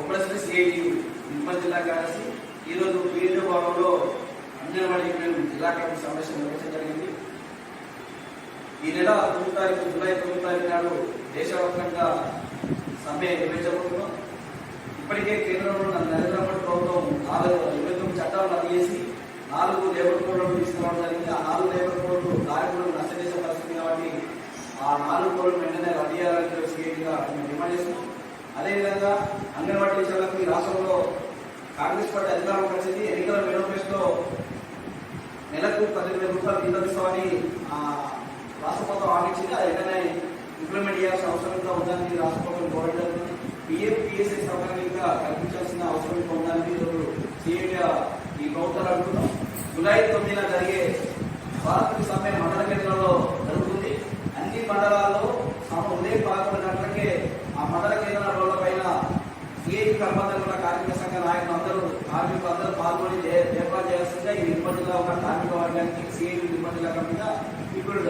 ఒకసారి సిఐటి నిర్మల్ జిల్లా కార్యదర్శి ఈరోజు పీఎన్ఓ భవనంలో అంగన్వాడీ యూనియన్ జిల్లా కమిటీ సమావేశం నిర్వహించడం జరిగింది. ఈ నెల తొమ్మిది తారీఖు జూలై తొమ్మిది తారీఖు నాడు దేశవ్యాప్తంగా సమ్మె నిర్వహించబోతున్నాం. ఇప్పటికే కేంద్రంలో నరేంద్ర మోడీ ప్రభుత్వం నాలుగు ఇరవై తొమ్మిది చట్టాలు రద్దు చేసి నాలుగు లేబర్ కోడ్లను తీసుకురావడం జరిగింది. ఆ నాలుగు లేబర్ కోడ్లు కార్మికులకు నష్టం చేసే పరిస్థితి కాబట్టి ఆ నాలుగు కోడ్లు వెంటనే రద్దు చేయాలని సీఎంగా మేము డిమాండ్ చేస్తున్నాం. అదేవిధంగా అంగన్వాడీ టీచర్లకు ఈ రాష్ట్రంలో కాంగ్రెస్ పార్టీ అధికారంలోకి వచ్చింది. ఎన్నికల మేనిఫెస్టో నెలకు పదివేల రూపాయలు జీతం రాష్ట్ర ప్రభుత్వం ఆడించింది అది వెంటనే ఇంప్లిమెంట్ చేయాల్సిన అవసరం కూడా ఉందని రాష్ట్ర ప్రభుత్వం కోరడం జరుగుతుంది పిఎం పిఎస్ఐ సౌకర్యం ఇంకా కల్పించాల్సిన అవసరం ఇంకా ఉందని ఈరోజు సీఎంగా ఈ ప్రభుత్వాలు అడుగుతున్నాం జూలై తొమ్మిదిన జరిగే భారత సమ్మె మండల కేంద్రంలో జరుగుతుంది. అన్ని మండలాల్లో ఉదయం పదకొండు గంటలకే ఆ మండల కేంద్ర రోడ్ల పైన కార్మిక సంఘ నాయకులు అందరూ కార్మికులు అందరూ పాల్గొని ఏ- ఏర్పాటు చేయాల్సిందిగా ఈ నిర్బంధంగా ఉన్న కార్మిక వర్గానికి సిఐటి నిర్బంధంగా కమిటీగా ఇప్పుడు